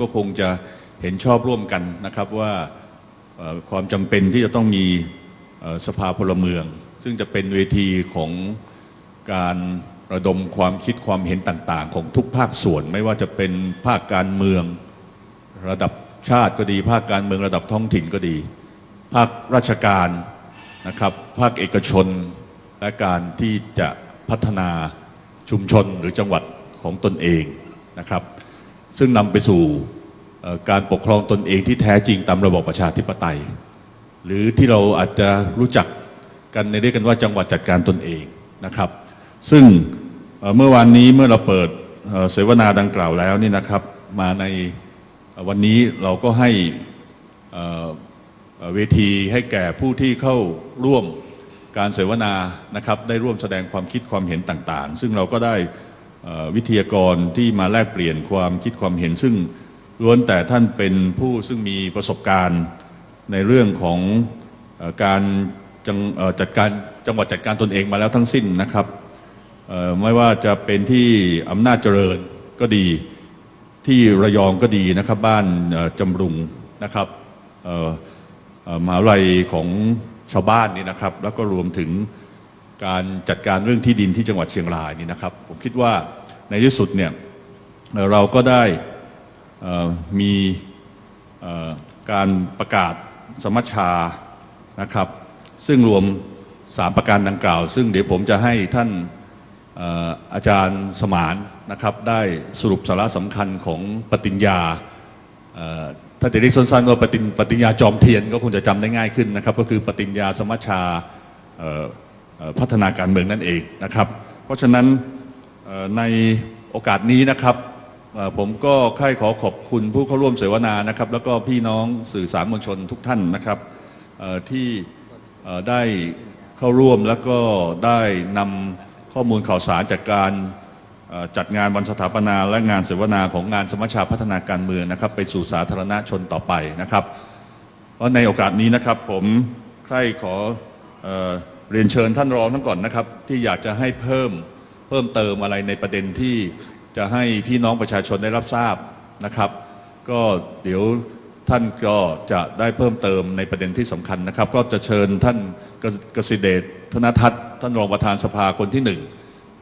ก็คงจะเห็นชอบร่วมกันนะครับว่าความจำเป็นที่จะต้องมีสภาพลเมือง ซึ่งจะเป็นเวทีของการระดมความคิดความเห็นต่าง ๆ ของทุกภาคส่วน ไม่ว่าจะเป็นภาคการเมืองระดับชาติก็ดี ภาคการเมืองระดับท้องถิ่นก็ดี ภาคราชการนะครับภาคเอกชน และการที่จะพัฒนาชุมชนหรือจังหวัดของตนเองนะครับ ซึ่งนำไปสู่การปกครองตนเองที่แท้จริงตามระบอบประชาธิปไตย หรือที่เราอาจจะรู้จักกันในเรียกกันว่าจังหวัดจัดการตนเองนะครับ ซึ่งเมื่อวานนี้เมื่อเราเปิดเสวนาดังกล่าวแล้วนี่นะครับมาในวันนี้เราก็ให้เวทีให้แก่ผู้ที่เข้าร่วมการเสวนานะครับได้ร่วมแสดงความคิดความเห็นต่างๆ ซึ่งเราก็ได้ วิทยากรที่มาแลกเปลี่ยนความคิดความเห็น ซึ่งล้วนแต่ท่านเป็นผู้ซึ่งมีประสบการณ์ในเรื่องของอการจังเอ่อจัดการจังหวัดจัดการตนเองมาแล้วทั้งสิ้นนะครับไม่ว่าจะเป็นที่อำนาจเจริญก็ดี ที่ระยองก็ดีนะครับบ้านจำรุงนะครับมหาวิทยาลัยของชาวบ้านนี่นะครับ แล้วก็รวมถึง การจัดการเรื่องที่ดินที่จังหวัดเชียงรายนี่นะครับ ผมคิดว่าในที่สุดเนี่ยเราก็ได้มีการประกาศสมัชชานะครับ ซึ่งรวม 3 ประการดังกล่าว ซึ่งเดี๋ยวผมจะให้ท่านอาจารย์สมานนะครับ ได้สรุปสาระสำคัญของปฏิญญาเอ่อถ้าจะเรียกสั้นๆว่าปฏิญปฏิญญาจอมเทียนก็คงจะจำได้ง่ายขึ้นนะครับ ก็คือปฏิญญาสมัชชา พัฒนาการเมืองนั่นเองนะครับ เพราะฉะนั้นในโอกาสนี้นะครับผมก็ใคร่ขอขอบคุณผู้เข้าร่วมเสวนานะครับ แล้วก็พี่น้องสื่อสารมวลชนทุกท่านนะครับที่ได้เข้าร่วมแล้วก็ได้นำข้อมูลข่าวสารจากการจัดงานวันสถาปนาและงานเสวนาของงานสมัชชาพัฒนาการเมืองนะครับ ไปสู่สาธารณชนต่อไปนะครับ เพราะในโอกาสนี้นะครับผมใคร่ขอ เรียนเชิญท่านรองทั้งก่อนนะครับ ที่อยากจะให้เพิ่มเพิ่มเติมอะไรในประเด็นที่จะให้พี่น้องประชาชนได้รับทราบนะครับ ก็เดี๋ยวท่านก็จะได้เพิ่มเติมในประเด็นที่สำคัญนะครับ ก็จะเชิญท่านเกษเกษเดชธนทัศน์ท่านรองประธานสภาคนที่หนึ่ง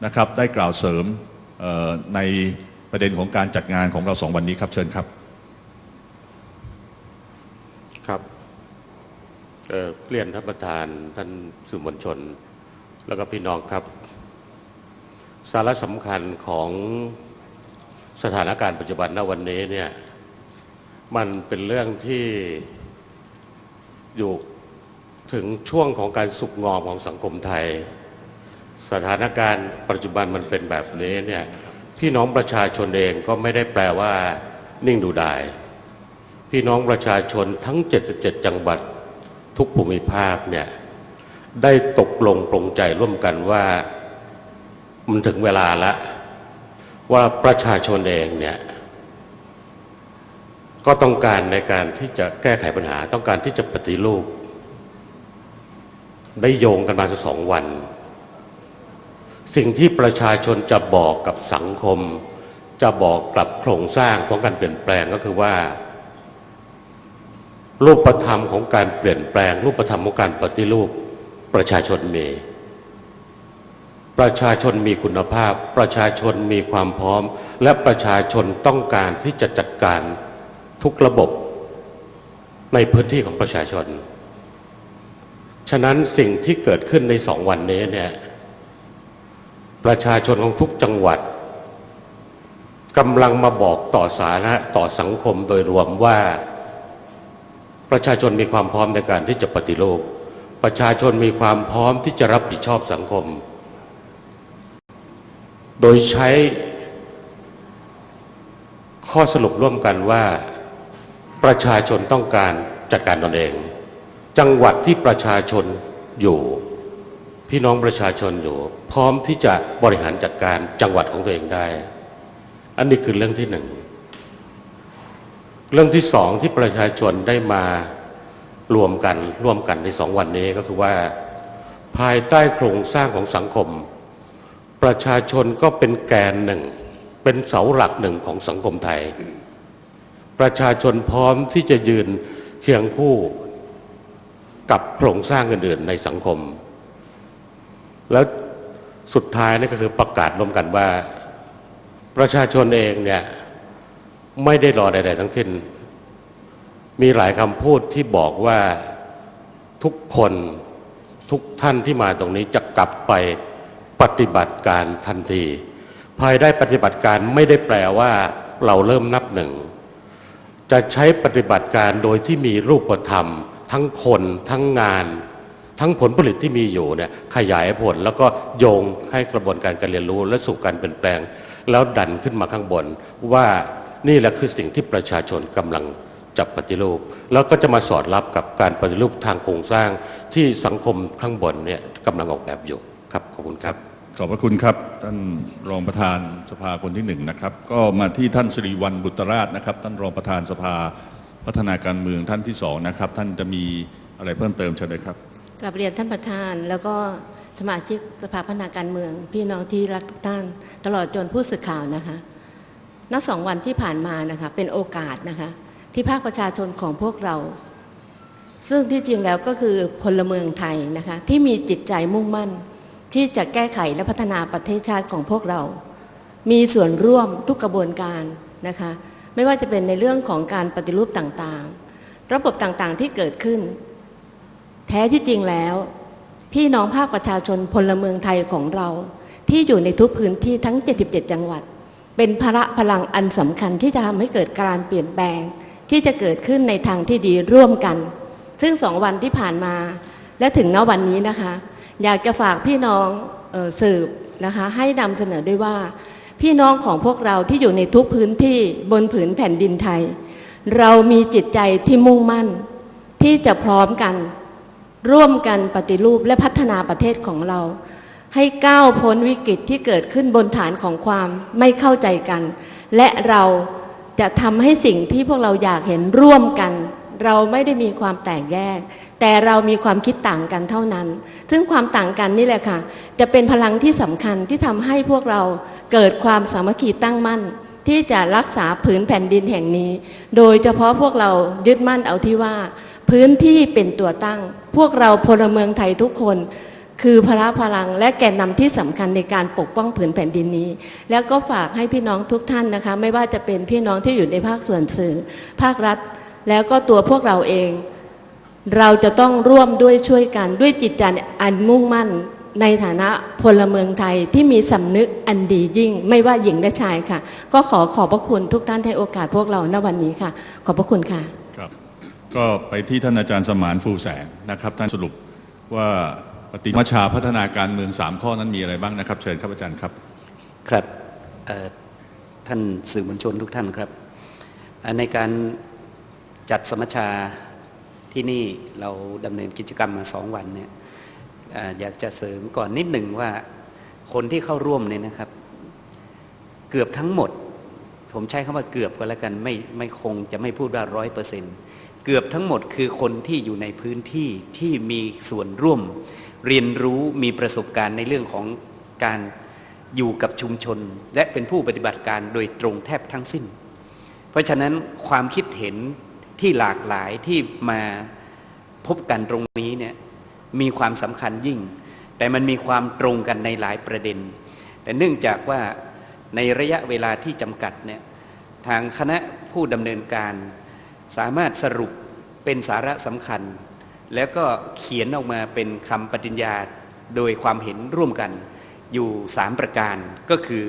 นะครับ ได้กล่าวเสริมในประเด็นของการจัดงานของเราสองวันนี้ครับเชิญครับ เอ่อเรียนท่านประธานท่านสื่อมวลชน แล้วก็พี่น้องครับ สาระสำคัญของสถานการณ์ปัจจุบันณวันนี้เนี่ยมันเป็นเรื่องที่อยู่ถึงช่วงของการสุกงอมของสังคมไทย สถานการณ์ปัจจุบันมันเป็นแบบนี้เนี่ยพี่น้องประชาชนเองก็ไม่ได้แปลว่านิ่งดูดาย พี่น้องประชาชนทั้ง 77 จังหวัด ทุกภูมิภาคเนี่ยได้ตกลงปรงใจร่วมกันว่ามันถึงเวลาล้วว่าประชาชนเองเนี่ยก็ต้องการในการที่จะแก้ไขปัญหา ต้องการที่จะปฏิรูปได้โยงกันมาสักสองวัน สิ่งที่ประชาชนจะบอกกับสังคม จะบอกกับโครงสร้างของการเปลี่ยนแปลงก็คือว่า รูปธรรมของการเปลี่ยนแปลง รูปธรรมของการปฏิรูปประชาชนมี ประชาชนมีคุณภาพ ประชาชนมีความพร้อม และประชาชนต้องการที่จะจัดการทุกระบบในพื้นที่ของประชาชน ฉะนั้นสิ่งที่เกิดขึ้นในสองวันนี้เนี่ยประชาชนของทุกจังหวัดกำลังมาบอกต่อสาธารณะต่อสังคมโดยรวมว่า ประชาชนมีความพร้อมในการที่จะปฏิรูปประชาชนมีความพร้อมที่จะรับผิดชอบสังคม โดยใช้ข้อสรุปร่วมกันว่าประชาชนต้องการจัดการตนเอง จังหวัดที่ประชาชนอยู่ พี่น้องประชาชนอยู่ พร้อมที่จะบริหารจัดการจังหวัดของตัวเองได้ อันนี้คือเรื่องที่หนึ่ง เรื่องที่สองที่ประชาชนได้มารวมกันร่วมกันในสองวันนี้ก็คือว่า ภายใต้โครงสร้างของสังคม ประชาชนก็เป็นแกนหนึ่ง เป็นเสาหลักหนึ่งของสังคมไทย ประชาชนพร้อมที่จะยืนเคียงคู่กับโครงสร้างอื่นๆในสังคม แล้วสุดท้ายนี่ก็คือประกาศร่วมกันว่า ประชาชนเองเนี่ย ไม่ได้รอใดๆทั้งสิ้น มีหลายคำพูดที่บอกว่าทุกคนทุกท่านที่มาตรงนี้จะกลับไปปฏิบัติการทันที ภายได้ปฏิบัติการไม่ได้แปลว่าเราเริ่มนับหนึ่ง จะใช้ปฏิบัติการโดยที่มีรูปธรรม ทั้งคนทั้งงาน ทั้งผลผลิตที่มีอยู่เนี่ยขยายผลแล้วก็โยงให้กระบวนการการเรียนรู้และสู่การเปลี่ยนแปลง แล้วดันขึ้นมาข้างบนว่า นี่แหละคือสิ่งที่ประชาชนกำลังจะปฏิรูป แล้วก็จะมาสอดรับกับการปฏิรูปทางโครงสร้างที่สังคมข้างบนเนี่ยกำลังออกแบบอยู่ครับขอบคุณครับ ขอบพระคุณครับ ท่านรองประธานสภาคนที่หนึ่งนะครับ ก็มาที่ท่านสิริวัลบุตรราชนะครับ ท่านรองประธานสภาพัฒนาการเมืองท่านที่สองนะครับ ท่านจะมีอะไรเพิ่มเติมเชิญเลยครับกลับเรียนท่านประธานแล้วก็สมาชิกสภาพัฒนาการเมือง พี่น้องที่รักทุกท่านตลอดจนผู้สื่อข่าวนะคะ ณสองวันที่ผ่านมานะคะเป็นโอกาสนะคะที่ภาคประชาชนของพวกเรา ซึ่งที่จริงแล้วก็คือพลเมืองไทยนะคะที่มีจิตใจมุ่งมั่น ที่จะแก้ไขและพัฒนาประเทศชาติของพวกเรา มีส่วนร่วมทุกกระบวนการนะคะไม่ว่าจะเป็นในเรื่องของการปฏิรูปต่างๆ ระบบต่างๆที่เกิดขึ้น แท้ที่จริงแล้ว พี่น้องภาคประชาชนพลเมืองไทยของเรา ที่อยู่ในทุกพื้นที่ทั้ง 77 จังหวัด เป็นพละพลังอันสำคัญที่จะทำให้เกิดการเปลี่ยนแปลง ที่จะเกิดขึ้นในทางที่ดีร่วมกัน ซึ่งสองวันที่ผ่านมา และถึงณวันนี้นะคะ อยากจะฝากพี่น้องออสืบนะคะให้นำเสนอด้วยว่า พี่น้องของพวกเราที่อยู่ในทุกพื้นที่บนผืนแผ่นดินไทย เรามีจิตใจที่มุ่งมั่น ที่จะพร้อมกัน ร่วมกันปฏิรูปและพัฒนาประเทศของเรา ให้ก้าวพ้นวิกฤตที่เกิดขึ้นบนฐานของความไม่เข้าใจกัน และเราจะทำให้สิ่งที่พวกเราอยากเห็นร่วมกัน เราไม่ได้มีความแตกแยก แต่เรามีความคิดต่างกันเท่านั้น ซึ่งความต่างกันนี่แหละค่ะ จะเป็นพลังที่สำคัญที่ทำให้พวกเราเกิดความสามัคคีตั้งมั่น ที่จะรักษาผืนแผ่นดินแห่งนี้ โดยเฉพาะพวกเรายึดมั่นเอาที่ว่า พื้นที่เป็นตัวตั้ง พวกเราพลเมืองไทยทุกคน คือพละพลังและแกนนำที่สำคัญในการปกป้องผืนแผ่นดินนี้ แล้วก็ฝากให้พี่น้องทุกท่านนะคะ ไม่ว่าจะเป็นพี่น้องที่อยู่ในภาคส่วนสื่อ ภาครัฐ แล้วก็ตัวพวกเราเอง เราจะต้องร่วมด้วยช่วยกันด้วยจิตใจอันมุ่งมั่นในฐานะพลเมืองไทยที่มีสำนึกอันดียิ่ง ไม่ว่าหญิงและชายค่ะ ก็ขอขอบพระคุณทุกท่านให้โอกาสพวกเราณวันนี้ค่ะ ขอบพระคุณค่ะครับ ก็ไปที่ท่านอาจารย์สมานฟูแสงนะครับ ท่านสรุปว่า ปฏิมาชาพัฒนาการเมืองสามข้อนั้นมีอะไรบ้างนะครับ เชิญครับอาจารย์ครับ ครับท่านสื่อมวลชนทุกท่านครับ ในการจัดสมชาที่นี่เราดำเนินกิจกรรมมาสองวันเนี่ยอออยากจะเสริมก่อนนิดหนึ่งว่าคนที่เข้าร่วมเนี่ยนะครับ เกือบทั้งหมด ผมใช้คำว่าเกือบก็แล้วกันไม่ไม่คงจะไม่พูดว่าร้อยเปอร์เซ็นต์เกือบทั้งหมดคือคนที่อยู่ในพื้นที่ที่มีส่วนร่วม เรียนรู้มีประสบการณ์ในเรื่องของการอยู่กับชุมชน และเป็นผู้ปฏิบัติการโดยตรงแทบทั้งสิ้น เพราะฉะนั้นความคิดเห็นที่หลากหลายที่มาพบกันตรงนี้เนี่ยมีความสำคัญยิ่ง แต่มันมีความตรงกันในหลายประเด็น แต่เนื่องจากว่าในระยะเวลาที่จำกัดเนี่ยทางคณะผู้ดำเนินการสามารถสรุปเป็นสาระสำคัญ แล้วก็เขียนออกมาเป็นคำปฏิญญาโดยความเห็นร่วมกันอยู่ 3 ประการก็คือ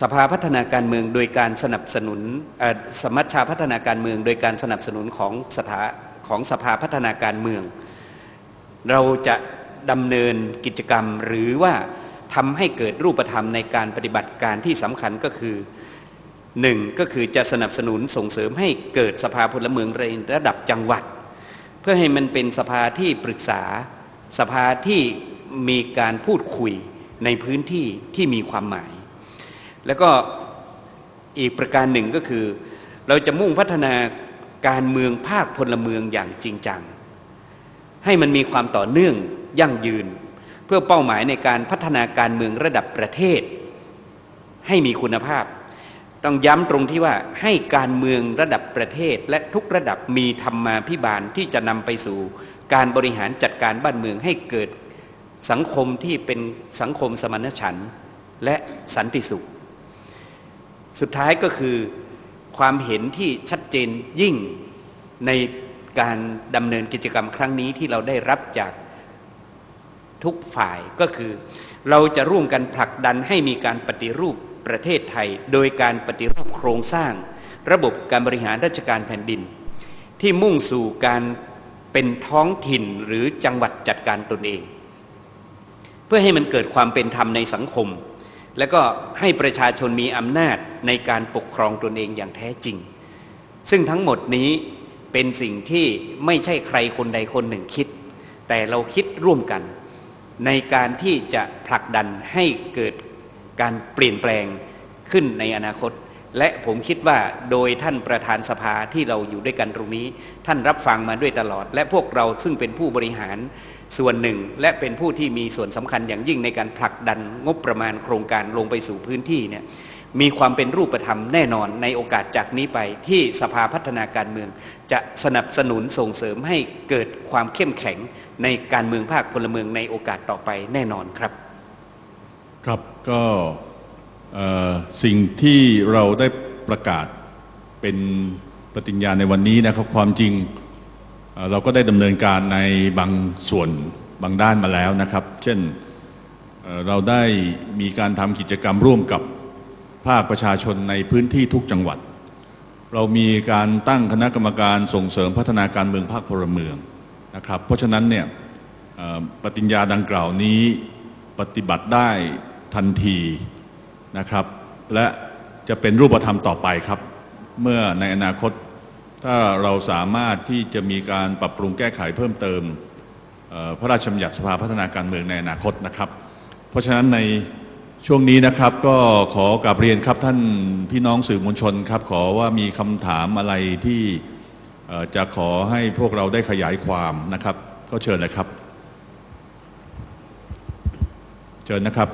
สภาพัฒนาการเมืองโดยการสนับสนุนสมัชชาพัฒนาการเมือง โดยการสนับสนุนของสถาของสภาพัฒนาการเมือง เราจะดำเนินกิจกรรมหรือว่าทำให้เกิดรูปธรรมในการปฏิบัติการที่สำคัญก็คือหนึ่งก็คือจะสนับสนุนส่งเสริมให้เกิดสภาพลเมืองในระดับจังหวัด เพื่อให้มันเป็นสภาที่ปรึกษา สภาที่มีการพูดคุยในพื้นที่ที่มีความหมาย แล้วก็อีกประการหนึ่งก็คือ เราจะมุ่งพัฒนาการเมืองภาคพลเมืองอย่างจริงจัง ให้มันมีความต่อเนื่องยั่งยืน เพื่อเป้าหมายในการพัฒนาการเมืองระดับประเทศ ให้มีคุณภาพ ต้องย้ำตรงที่ว่าให้การเมืองระดับประเทศและทุกระดับมีธรรมาภิบาลที่จะนำไปสู่ การบริหารจัดการบ้านเมืองให้เกิดสังคมที่เป็นสังคมสมานฉันท์และสันติสุข สุดท้ายก็คือความเห็นที่ชัดเจนยิ่งในการดำเนินกิจกรรมครั้งนี้ที่เราได้รับจากทุกฝ่ายก็คือ เราจะร่วมกันผลักดันให้มีการปฏิรูป ประเทศไทย โดยการปฏิรูปโครงสร้าง ระบบการบริหารราชการแผ่นดิน ที่มุ่งสู่การเป็นท้องถิ่นหรือจังหวัดจัดการตนเอง เพื่อให้มันเกิดความเป็นธรรมในสังคม และก็ให้ประชาชนมีอำนาจในการปกครองตนเองอย่างแท้จริง ซึ่งทั้งหมดนี้เป็นสิ่งที่ไม่ใช่ใครคนใดคนหนึ่งคิด แต่เราคิดร่วมกัน ในการที่จะผลักดันให้เกิด การเปลี่ยนแปลงขึ้นในอนาคต และผมคิดว่าโดยท่านประธานสภาที่เราอยู่ด้วยกันตรงนี้ ท่านรับฟังมาด้วยตลอด และพวกเราซึ่งเป็นผู้บริหารส่วนหนึ่ง และเป็นผู้ที่มีส่วนสำคัญอย่างยิ่งในการผลักดันงบประมาณโครงการลงไปสู่พื้นที่เนี่ยมีความเป็นรูปธรรมแน่นอนในโอกาสจากนี้ไปที่สภาพัฒนาการเมือง จะสนับสนุนส่งเสริมให้เกิดความเข้มแข็งในการเมืองภาคพลเมืองในโอกาสต่อไปแน่นอนครับ ครับก็สิ่งที่เราได้ประกาศเป็นปฏิญญาในวันนี้นะครับความจริงเราก็ได้ดำเนินการในบางส่วนบางด้านมาแล้วนะครับ เช่นเราได้มีการทำกิจกรรมร่วมกับภาคประชาชนในพื้นที่ทุกจังหวัด เรามีการตั้งคณะกรรมการส่งเสริมพัฒนาการเมืองภาคพลเมืองนะครับ เพราะฉะนั้นเนี่ยปฏิญญาดังกล่าวนี้ปฏิบัติได้ ทันทีนะครับ และจะเป็นรูปธรรมต่อไปครับ เมื่อในอนาคตถ้าเราสามารถที่จะมีการปรับปรุงแก้ไขเพิ่มเติมพระราชบัญญัติสภาพัฒนาการเมืองในอนาคตนะครับ เพราะฉะนั้นในช่วงนี้นะครับก็ขอกราบเรียนครับท่านพี่น้องสื่อมวลชนครับ ขอว่ามีคำถามอะไรที่จะขอให้พวกเราได้ขยายความนะครับ ก็เชิญเลยครับ เชิญนะครับ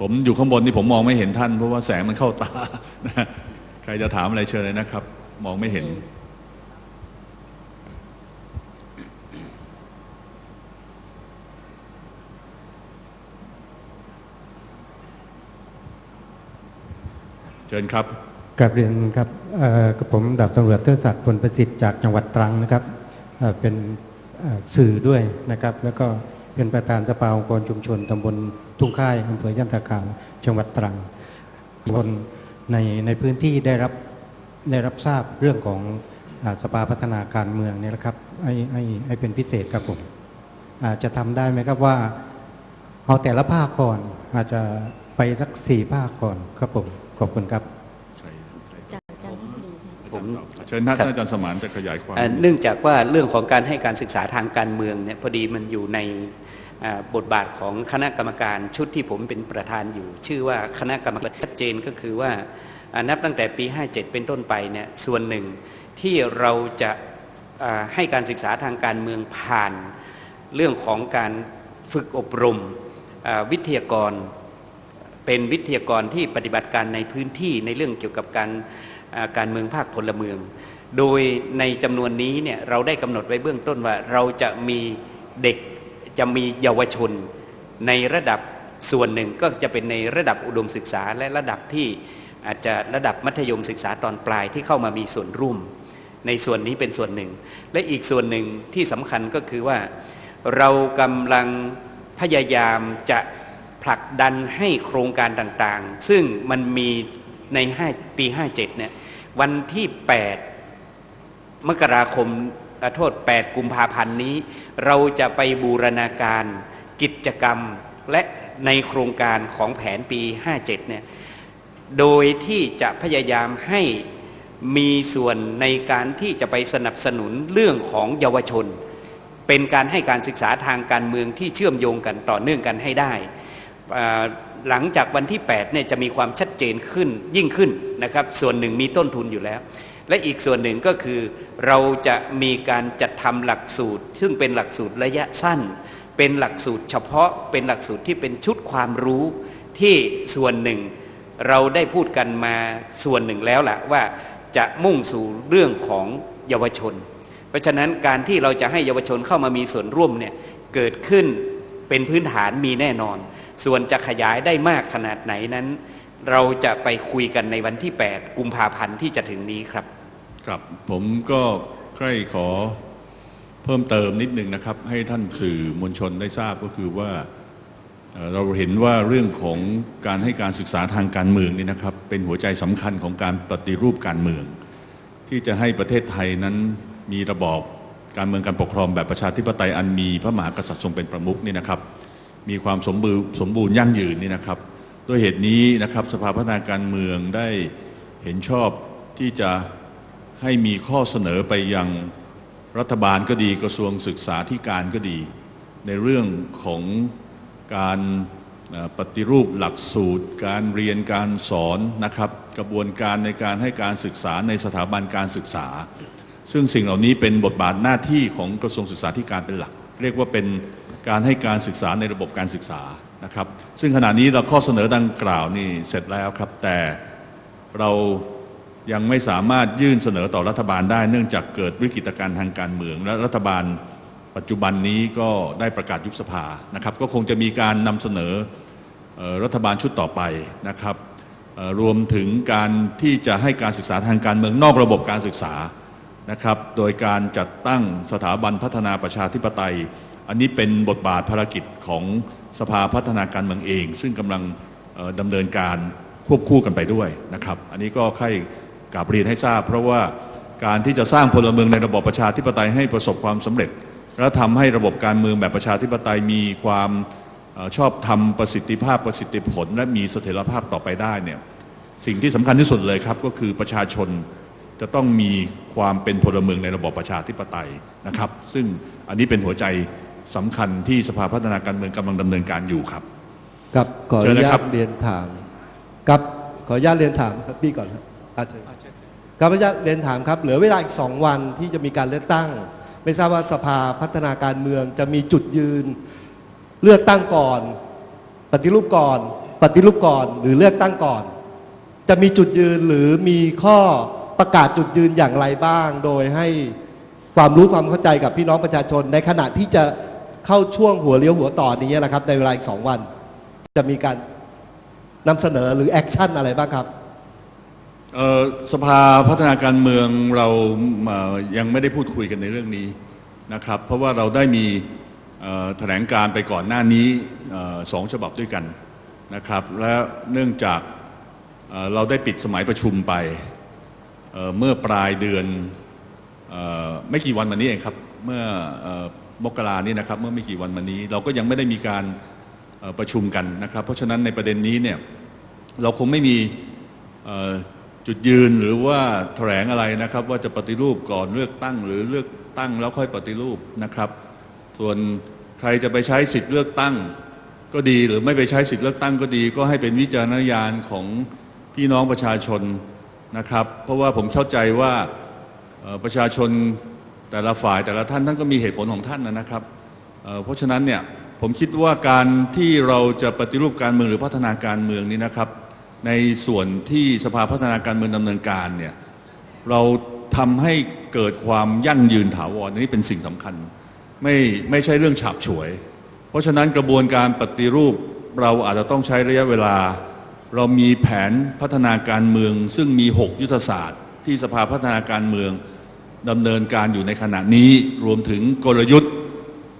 ผมอยู่ข้างบนนี่ผมมองไม่เห็นท่าน เพราะว่าแสงมันเข้าตา ใครจะถามอะไรเชิญเลยนะครับ มองไม่เห็น เชิญครับกราบเรียนครับกับผมดาบตำรวจเทิดศักดิ์พลประสิทธิ์จากจังหวัดตรังนะครับเเป็นสื่อด้วยนะครับ แล้วก็เป็นประธานสภาองค์กรชุมชนตำบล ทุ่งค่ายอำเภอย่านตะขาวจังหวัดตรังคนในในพื้นที่ได้รับได้รับทราบเรื่องของอสภาพัฒนาการเมืองเนี่ยนะครับให้ให้ให้เป็นพิเศษครับผมอาจจะทำได้ไหมครับว่าเอาแต่ละภาคก่อน อาจจะไปสักสี่ภาคก่อนครับผมขอบคุณครับผมเชิญท่านอาจารย์สมานจะขยายความเนื่องจากว่าเรื่องของการให้การศึกษาทางการเมืองเนี่ยพอดีมันอยู่ใน บทบาทของคณะกรรมการชุดที่ผมเป็นประธานอยู่ ชื่อว่าคณะกรรมการชัดเจนก็คือว่านับตั้งแต่ปี 57 เป็นต้นไปเนี่ยส่วนหนึ่งที่เราจะให้การศึกษาทางการเมืองผ่าน เรื่องของการฝึกอบรมวิทยากร เป็นวิทยากรที่ปฏิบัติการในพื้นที่ในเรื่องเกี่ยวกับการการเมืองภาคพลเมือง โดยในจำนวนนี้เนี่ยเราได้กำหนดไว้เบื้องต้นว่าเราจะมีเด็ก จะมีเยาวชนในระดับส่วนหนึ่งก็จะเป็นในระดับอุดมศึกษาและระดับที่อาจจะระดับมัธยมศึกษาตอนปลายที่เข้ามามีส่วนร่วม ในส่วนนี้เป็นส่วนหนึ่ง และอีกส่วนหนึ่งที่สำคัญก็คือว่า เรากำลังพยายามจะผลักดันให้โครงการต่างๆ ซึ่งมันมีใน5ปี 57เนี่ยวันที่ 8 มกราคม โทษ 8 กุมภาพันธ์นี้ เราจะไปบูรณาการกิจกรรมและในโครงการของแผนปี 57 เนี่ย โดยที่จะพยายามให้มีส่วนในการที่จะไปสนับสนุนเรื่องของเยาวชน เป็นการให้การศึกษาทางการเมืองที่เชื่อมโยงกันต่อเนื่องกันให้ได้ หลังจากวันที่ 8 เนี่ยจะมีความชัดเจนขึ้นยิ่งขึ้นนะครับ ส่วนหนึ่งมีต้นทุนอยู่แล้ว และอีกส่วนหนึ่งก็คือเราจะมีการจัดทำหลักสูตร ซึ่งเป็นหลักสูตรระยะสั้น เป็นหลักสูตรเฉพาะเป็นหลักสูตรที่เป็นชุดความรู้ที่ส่วนหนึ่ง เราได้พูดกันมาส่วนหนึ่งแล้วล่ะว่าจะมุ่งสู่เรื่องของเยาวชน เพราะฉะนั้นการที่เราจะให้เยาวชนเข้ามามีส่วนร่วมเนี่ยเกิดขึ้นเป็นพื้นฐานมีแน่นอน ส่วนจะขยายได้มากขนาดไหนนั้น เราจะไปคุยกันในวันที่ 8 กุมภาพันธ์ที่จะถึงนี้ครับ ครับผมก็ใกล้ขอเพิ่มเติมนิดนึงนะครับ ให้ท่านสื่อมวลชนได้ทราบก็คือว่าเราเห็นว่าเรื่องของการให้การศึกษาทางการเมืองนี่นะครับ เป็นหัวใจสำคัญของการปฏิรูปการเมือง ที่จะให้ประเทศไทยนั้นมีระบอบการเมืองการปกครองแบบประชาธิปไตยอันมีพระมหากษัตริย์ทรงเป็นประมุขนี่นะครับ มีความสมบูรณ์สมบูรณ์ยั่งยืนนี่นะครับด้วยเหตุนี้นะครับสภาพัฒนาการเมืองได้เห็นชอบที่จะ ให้มีข้อเสนอไปยังรัฐบาลก็ดีกระทรวงศึกษาธิการก็ดี ในเรื่องของการปฏิรูปหลักสูตร การเรียนการสอนนะครับกระบวนการในการให้การศึกษาในสถาบันการศึกษา ซึ่งสิ่งเหล่านี้เป็นบทบาทหน้าที่ของกระทรวงศึกษาธิการเป็นหลัก เรียกว่าเป็นการให้การศึกษาในระบบการศึกษานะครับ ซึ่งขณะนี้เราข้อเสนอดังกล่าวนี่เสร็จแล้วครับแต่เรา ยังไม่สามารถยื่นเสนอต่อรัฐบาลได้เนื่องจากเกิดวิกฤตการณ์ทางการเมือง และรัฐบาลปัจจุบันนี้ก็ได้ประกาศยุบสภานะครับ ก็คงจะมีการนำเสนอรัฐบาลชุดต่อไปนะครับรวมถึงการที่จะให้การศึกษาทางการเมืองนอกระบบการศึกษานะครับ โดยการจัดตั้งสถาบันพัฒนาประชาธิปไตย อันนี้เป็นบทบาทภารกิจของสภาพัฒนาการเมืองเอง ซึ่งกำลังดำเนินการควบคู่กันไปด้วยนะครับ อันนี้ก็ใคร กราบเรียนให้ทราบ เพราะว่าการที่จะสร้างพลเมืองในระบอบประชาธิปไตยให้ประสบความสำเร็จ และทำให้ระบบการเมืองแบบประชาธิปไตยมีความเอ่อชอบทำประสิทธิภาพประสิทธิผล และมีเสถียรภาพต่อไปได้เนี่ยสิ่งที่สำคัญที่สุดเลยครับก็คือประชาชนจะต้องมีความเป็นพลเมืองในระบอบประชาธิปไตยนะครับ ซึ่งอันนี้เป็นหัวใจสำคัญที่สภาพัฒนาการเมืองกำลังดำเนินการอยู่ครับครับขออเชิญนุนะญาครัตบเรียนถามครับขออนุญาตเรียนถามครับพี่ก่อนครับอาเชิญ ครับขออนุญาเรียนถามครับ เหลือเวลาอีกสองวันที่จะมีการเลือกตั้ง ไม่ทราบว่าสภาพัฒนาการเมืองจะมีจุดยืน เลือกตั้งก่อน ปฏิรูปก่อน ปฏิรูปก่อน หรือเลือกตั้งก่อน จะมีจุดยืนหรือมีข้อประกาศจุดยืนอย่างไรบ้าง โดยให้ความรู้ความเข้าใจกับพี่น้องประชาชน ในขณะที่จะเข้าช่วงหัวเลี้ยวหัวต่อนี้แหละครับในเวลาอีกสองวัน จะมีการนำเสนอหรือแอคชั่นอะไรบ้างครับ สภาพัฒนาการเมืองเรายังไม่ได้พูดคุยกันในเรื่องนี้นะครับ เพราะว่าเราได้มีแถลงการไปก่อนหน้านี้อสองฉบับด้วยกันนะครับ และเนื่องจากเเราได้ปิดสมัยประชุมไปเเมื่อปลายเดือนอไม่กี่วันมานี้เองครับ เมื่ออมกรานี้นะครับ เมื่อไม่กี่วันมานี้ เราก็ยังไม่ได้มีการประชุมกันนะครับ เพราะฉะนั้นในประเด็นนี้เนี่ยเราคงไม่มี จุดยืนหรือว่าแถลงอะไรนะครับ ว่าจะปฏิรูปก่อนเลือกตั้ง หรือเลือกตั้งแล้วค่อยปฏิรูปนะครับ ส่วนใครจะไปใช้สิทธิ์เลือกตั้ง ก็ดีหรือไม่ไปใช้สิทธิ์เลือกตั้งก็ดี ก็ให้เป็นวิจารณญาณของพี่น้องประชาชนนะครับ เพราะว่าผมเข้าใจว่าประชาชนแต่ละฝ่ายแต่ละท่านท่านก็มีเหตุผลของท่านนะครับเอ่อเพราะฉะนั้นเนี่ยผมคิดว่าการที่เราจะปฏิรูปการเมืองหรือพัฒนาการเมืองนี้นะครับ ในส่วนที่สภาพัฒนาการเมืองดำเนินการเนี่ยเราทำให้เกิดความยั่งยืนถาวรนนี้เป็นสิ่งสำคัญ ไม่ไม่ใช่เรื่องฉาบฉวย เพราะฉะนั้นกระบวนการปฏิรูปเราอาจจะต้องใช้ระยะเวลา เรามีแผนพัฒนาการเมือง ซึ่งมี 6 ยุทธศาสตร์ ที่สภาพัฒนาการเมืองดำเนินการอยู่ในขณะนี้รวมถึงกลยุทธ์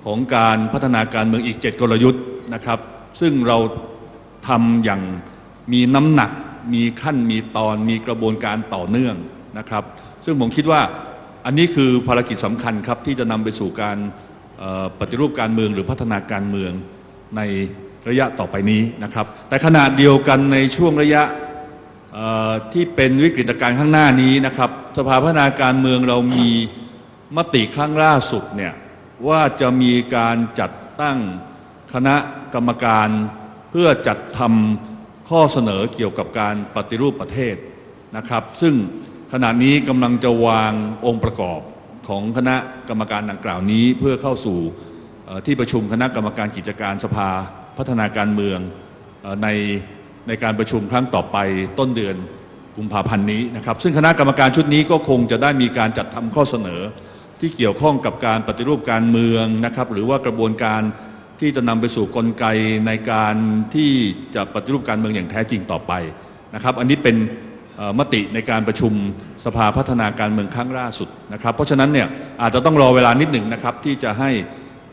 ของการพัฒนาการเมืองอีก 7 กลยุทธ์นะครับ ซึ่งเราทำอย่าง มีน้ำหนัก มีขั้นมีตอน มีกระบวนการต่อเนื่องนะครับ ซึ่งผมคิดว่าอันนี้คือภารกิจสำคัญครับที่จะนำไปสู่การปฏิรูปการเมืองหรือพัฒนาการเมืองในระยะต่อไปนี้นะครับ แต่ขณะเดียวกันในช่วงระยะที่เป็นวิกฤตการณ์ข้างหน้านี้นะครับ สภาพัฒนาการเมืองเรามีมติครั้งล่าสุดเนี่ยว่าจะมีการจัดตั้งคณะกรรมการเพื่อจัดทำ ข้อเสนอเกี่ยวกับการปฏิรูปประเทศนะครับ ซึ่งขณะนี้กำลังจะวางองค์ประกอบของคณะกรรมการดังกล่าวนี้ เพื่อเข้าสู่ที่ประชุมคณะกรรมการกิจการสภาพัฒนาการเมืองในในการประชุมครั้งต่อไปต้นเดือนกุมภาพันธ์นี้นะครับ ซึ่งคณะกรรมการชุดนี้ก็คงจะได้มีการจัดทำข้อเสนอที่เกี่ยวข้องกับการปฏิรูปการเมืองนะครับ หรือว่ากระบวนการ ที่จะนำไปสู่กลไกในการที่จะปฏิรูปการเมืองอย่างแท้จริงต่อไปนะครับ อันนี้เป็นเอ่อมติในการประชุมสภาพัฒนาการเมืองครั้งล่าสุดนะครับ เพราะฉะนั้นเนี่ยอาจจะต้องรอเวลานิดหนึ่งนะครับ ที่จะให้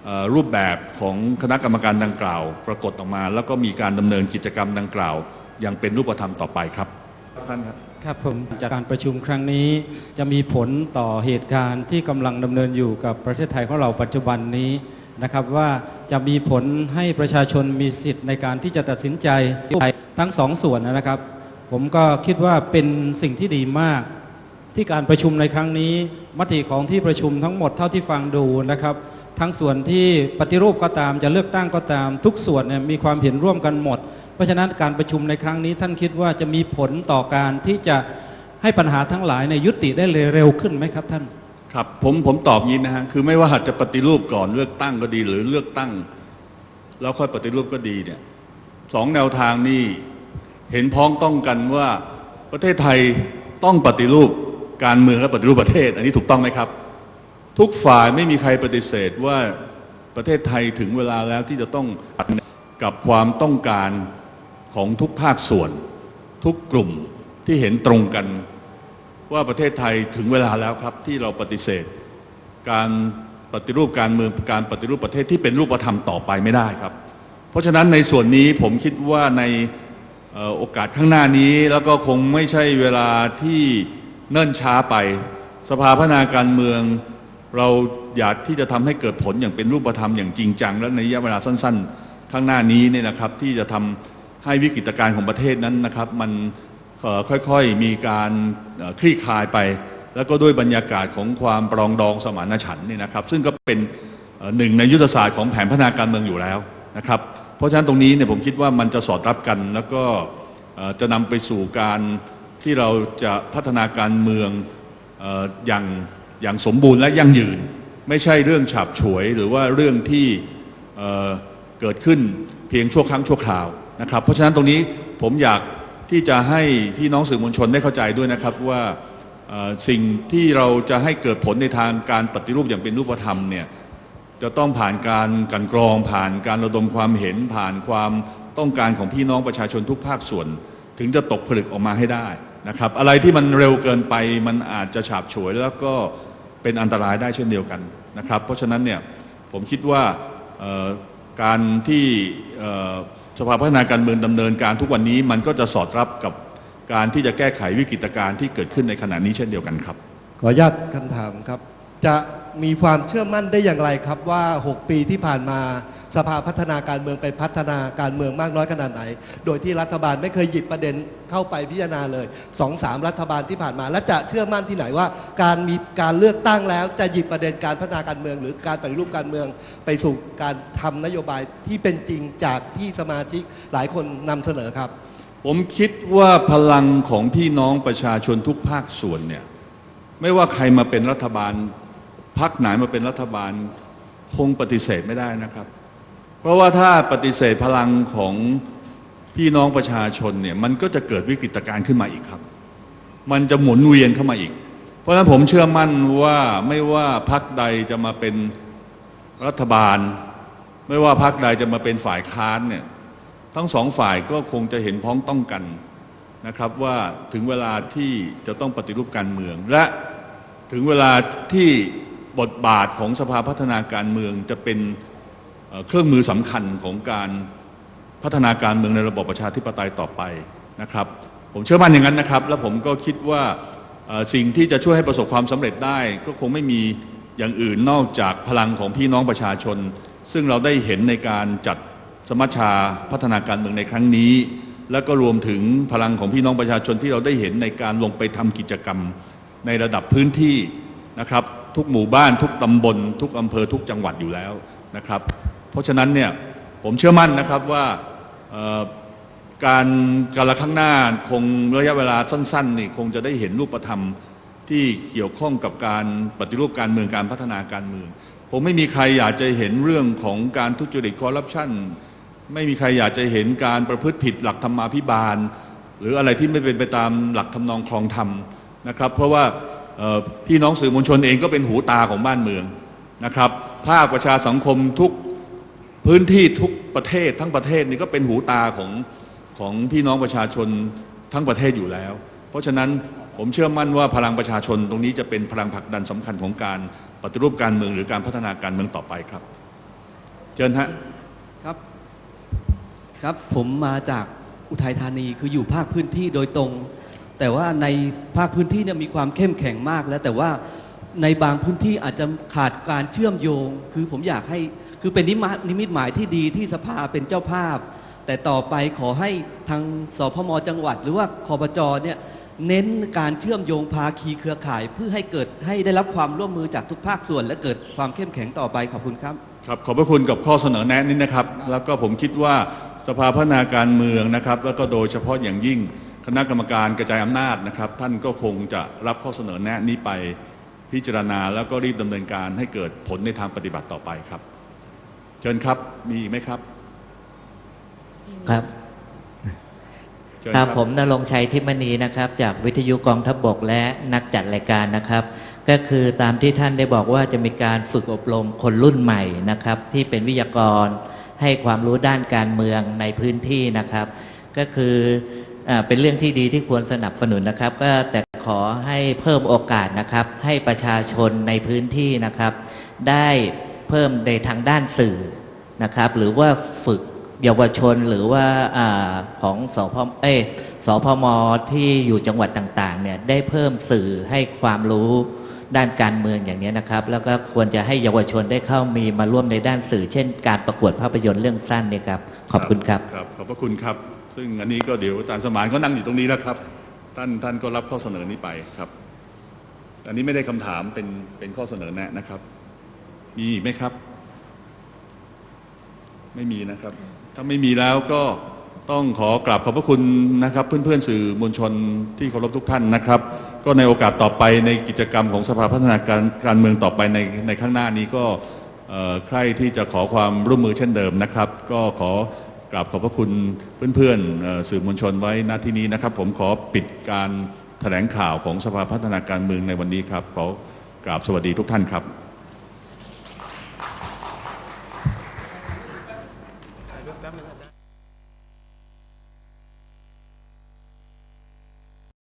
เอ่อรูปแบบของคณะกรรมการดังกล่าว ปรากฏออกมา แล้วก็มีการดำเนินกิจกรรมดังกล่าว อย่างเป็นรูปธรรมต่อไปครับท่านครับครับผมจากการประชุมครั้งนี้จะมีผลต่อเหตุการณ์ที่กำลังดำเนินอยู่กับประเทศไทยของเราปัจจุบันนี้ นะครับว่าจะมีผลให้ประชาชนมีสิทธิ์ในการที่จะตัดสินใจทั้งสองส่วนนะครับ ผมก็คิดว่าเป็นสิ่งที่ดีมาก ที่การประชุมในครั้งนี้ มติของที่ประชุมทั้งหมดเท่าที่ฟังดูนะครับ ทั้งส่วนที่ปฏิรูปก็ตามจะเลือกตั้งก็ตาม ทุกส่วนเนี่ยมีความเห็นร่วมกันหมด เพราะฉะนั้นการประชุมในครั้งนี้ท่านคิดว่าจะมีผลต่อการที่จะให้ปัญหาทั้งหลายในยยุติได้เร็วขึ้นไหมครับท่าน ครับผมผมตอบงี้นะฮะคือไม่ว่าจะปฏิรูปก่อนเลือกตั้งก็ดี หรือเลือกตั้ง แล้วค่อยปฏิรูปก็ดีเนี่ยสองแนวทางนี้เห็นพ้องต้องกันว่าประเทศไทยต้องปฏิรูปการเมืองและปฏิรูปประเทศ อันนี้ถูกต้องไหมครับ ทุกฝ่ายไม่มีใครปฏิเสธว่าประเทศไทยถึงเวลาแล้วที่จะต้องกับความต้องการของทุกภาคส่วน ทุกกลุ่มที่เห็นตรงกัน ว่าประเทศไทยถึงเวลาแล้วครับ ที่เราปฏิเสธ การปฏิรูปการเมืองการปฏิรูปประเทศที่เป็นรูปธรรมต่อไปไม่ได้ครับ เพราะฉะนั้นในส่วนนี้ผมคิดว่าในโอกาสข้างหน้านี้แล้วก็คงไม่ใช่เวลาที่เนิ่นช้าไป สภาพัฒนาการเมือง เราอยากที่จะทำให้เกิดผลอย่างเป็นรูปธรรมอย่างจริงจัง และในระยะเวลาสั้น ๆ ข้างหน้านี้เนี่ยนะครับที่จะทำให้วิกฤตการณ์ของประเทศนั้นนะครับ มัน ค่อยๆมีการคลี่คลายไป แล้วก็ด้วยบรรยากาศของความปรองดองสมานฉันท์เนี่ยนะครับ ซึ่งก็เป็นหนึ่งในยุทธศาสตร์ของแผนพัฒนาการเมืองอยู่แล้วนะครับ เพราะฉะนั้นตรงนี้เนี่ยผมคิดว่ามันจะสอดรับกัน แล้วก็จะนำไปสู่การที่เราจะพัฒนาการเมืองอย่างอย่างสมบูรณ์และยั่งยืน ไม่ใช่เรื่องฉาบฉวย หรือว่าเรื่องที่เเกิดขึ้นเพียงชั่วครั้งชั่วคราวนะครับ เพราะฉะนั้นตรงนี้ผมอยาก ที่จะให้พี่น้องสื่อมวลชนได้เข้าใจด้วยนะครับว่าสิ่งที่เราจะให้เกิดผลในทางการปฏิรูปอย่างเป็นรูปธรรมเนี่ยจะต้องผ่านการกันกรองผ่านการระดมความเห็นผ่านความต้องการของพี่น้องประชาชนทุกภาคส่วน ถึงจะตกผลึกออกมาให้ได้นะครับ อะไรที่มันเร็วเกินไปมันอาจจะฉาบฉวยแล้วก็เป็นอันตรายได้เช่นเดียวกันนะครับ เพราะฉะนั้นเนี่ยผมคิดว่าการที่ สภาพัฒนาการเมืองดำเนินการทุกวันนี้มันก็จะสอดรับกับการที่จะแก้ไขวิกฤตการณ์ที่เกิดขึ้นในขณะนี้เช่นเดียวกันครับ ขออนุญาตคำถามครับ จะมีความเชื่อมั่นได้อย่างไรครับว่า 6 ปีที่ผ่านมา สภาพัฒนาการเมืองไปพัฒนาการเมืองมากน้อยขนาดไหน โดยที่รัฐบาลไม่เคยหยิบประเด็นเข้าไปพิจารณาเลยสองสามรัฐบาลที่ผ่านมา และจะเชื่อมั่นที่ไหนว่า การมีการเลือกตั้งแล้ว จะหยิบประเด็นการพัฒนาการเมือง หรือการปฏิรูปการเมือง ไปสู่การทำนโยบายที่เป็นจริงจากที่สมาชิกหลายคนนำเสนอครับ ผมคิดว่าพลังของพี่น้องประชาชนทุกภาคส่วนเนี่ยไม่ว่าใครมาเป็นรัฐบาลพักไหนมาเป็นรัฐบาลคงปฏิเสธไม่ได้นะครับ เพราะว่าถ้าปฏิเสธพลังของพี่น้องประชาชนเนี่ยมันก็จะเกิดวิกฤตการณ์ขึ้นมาอีกครับ มันจะหมุนเวียนเข้ามาอีก เพราะฉะนั้นผมเชื่อมั่นว่าไม่ว่าพักใดจะมาเป็นรัฐบาล ไม่ว่าพักใดจะมาเป็นฝ่ายค้านเนี่ยทั้งสองฝ่ายก็คงจะเห็นพ้องต้องกันนะครับว่าถึงเวลาที่จะต้องปฏิรูปการเมือง และถึงเวลาที่บทบาทของสภาพัฒนาการเมืองจะเป็น เครื่องมือสำคัญของการพัฒนาการเมืองในระบบประชาธิปไตยต่อไปนะครับ ผมเชื่อมั่นอย่างนั้นนะครับ และผมก็คิดว่าสิ่งที่จะช่วยให้ประสบความสำเร็จได้ ก็คงไม่มีอย่างอื่นนอกจากพลังของพี่น้องประชาชน ซึ่งเราได้เห็นในการจัดสมัชชาพัฒนาการเมืองในครั้งนี้ แล้วก็รวมถึงพลังของพี่น้องประชาชนที่เราได้เห็นในการลงไปทำกิจกรรมในระดับพื้นที่นะครับ ทุกหมู่บ้าน ทุกตำบล ทุกอำเภอทุกจังหวัดอยู่แล้วนะครับ เพราะฉะนั้นเนี่ยผมเชื่อมั่นนะครับว่าการการละข้างหน้าคงระยะเวลาสั้นๆนี่คงจะได้เห็นรูปธรรมที่เกี่ยวข้องกับการปฏิรูปการเมืองการพัฒนาการเมืองผมไม่มีใครอยากจะเห็นเรื่องของการทุจริตคอร์รัปชันไม่มีใครอยากจะเห็นการประพฤติผิดหลักธรรมาภิบาล หรืออะไรที่ไม่เป็นไปตามหลักทำนองคลองธรรมนะครับ เพราะว่าพี่น้องสื่อมวลชนเองก็เป็นหูตาของบ้านเมืองนะครับ ภาคประชาสังคมทุก พื้นที่ทุกประเทศทั้งประเทศนี่ก็เป็นหูตาของของพี่น้องประชาชนทั้งประเทศอยู่แล้ว เพราะฉะนั้นผมเชื่อมั่นว่าพลังประชาชนตรงนี้จะเป็นพลังผลักดันสำคัญของการปฏิรูปการเมืองหรือการพัฒนาการเมืองต่อไปครับ เชิญฮะครับครับผมมาจากอุทัยธานีคืออยู่ภาคพื้นที่โดยตรง แต่ว่าในภาคพื้นที่เนี่ยมีความเข้มแข็งมากแล้วแต่ว่าในบางพื้นที่อาจจะขาดการเชื่อมโยง คือผมอยากให้ คือเป็นนิมนิมิตหมายที่ดีที่สภาเป็นเจ้าภาพ แต่ต่อไปขอให้ทางสพมจังหวัด หรือว่าคอปจเนี่ยเน้นการเชื่อมโยงภาคีเครือข่าย เพื่อให้เกิดให้ได้รับความร่วมมือจากทุกภาคส่วน และเกิดความเข้มแข็งต่อไปขอบคุณครับครับขอบพระคุณกับข้อเสนอแนะนี้นะครับ แล้วก็ผมคิดว่าสภาพัฒนาการเมืองนะครับ แล้วก็โดยเฉพาะอย่างยิ่งคณะกรรมการกระจายอำนาจนะครับ ท่านก็คงจะรับข้อเสนอแนะนี้ไปพิจารณา แล้วก็รีบดำเนินการให้เกิดผลในทางปฏิบัติต่อไปครับ ชิญครับ มีอีกไหมครับ ครับเชิญครับผมนรงค์ชัยทิมณีนะครับ จากวิทยุกองทัพบกและนักจัดรายการนะครับ ก็คือตามที่ท่านได้บอกว่าจะมีการฝึกอบรมคนรุ่นใหม่นะครับ ที่เป็นวิทยากรให้ความรู้ด้านการเมืองในพื้นที่นะครับ ก็คืออาเป็นเรื่องที่ดีที่ควรสนับสนุนนะครับ ก็แต่ขอให้เพิ่มโอกาสนะครับ ให้ประชาชนในพื้นที่นะครับ ได้ เพิ่มในทางด้านสื่อนะครับ หรือว่าฝึกเยาวชนหรือว่าอของสพเอสพมที่อยู่จังหวัดต่างๆเนี่ยได้เพิ่มสื่อให้ความรู้ด้านการเมืองอย่างนี้นะครับ แล้วก็ควรจะให้เยาวชนได้เข้ามีมาร่วมในด้านสื่อ เช่น การประกวดภาพยนตร์เรื่องสั้นเนี่ยครับขอบคุณครับครับขอบพระคุณครับ ซึ่งอันนี้ก็เดี๋ยวอาจารย์สมานก็นั่งอยู่ตรงนี้แล้วครับท่านท่านก็รับข้อเสนอนี้ไปครับ อันนี้ไม่ได้คำถามเป็นเป็นข้อเสนอแนะนะครับ มีอีกไหมครับ ไม่มีนะครับ ถ้าไม่มีแล้วก็ต้องขอกราบขอบพระคุณนะครับ เพื่อนๆสื่อมวลชนที่เคารพทุกท่านนะครับ ก็ในโอกาสต่อไปในกิจกรรมของสภาพัฒนาการการเมืองต่อไปในในข้างหน้านี้ก็ใครที่จะขอความร่วมมือเช่นเดิมนะครับ ก็ขอกราบขอบพระคุณเพื่อนๆเอ่อสื่อมวลชนไว้ณที่นี้นะครับ ผมขอปิดการแถลงข่าวของสภาพัฒนาการเมืองในวันนี้ครับขอกราบสวัสดีทุกท่านครับ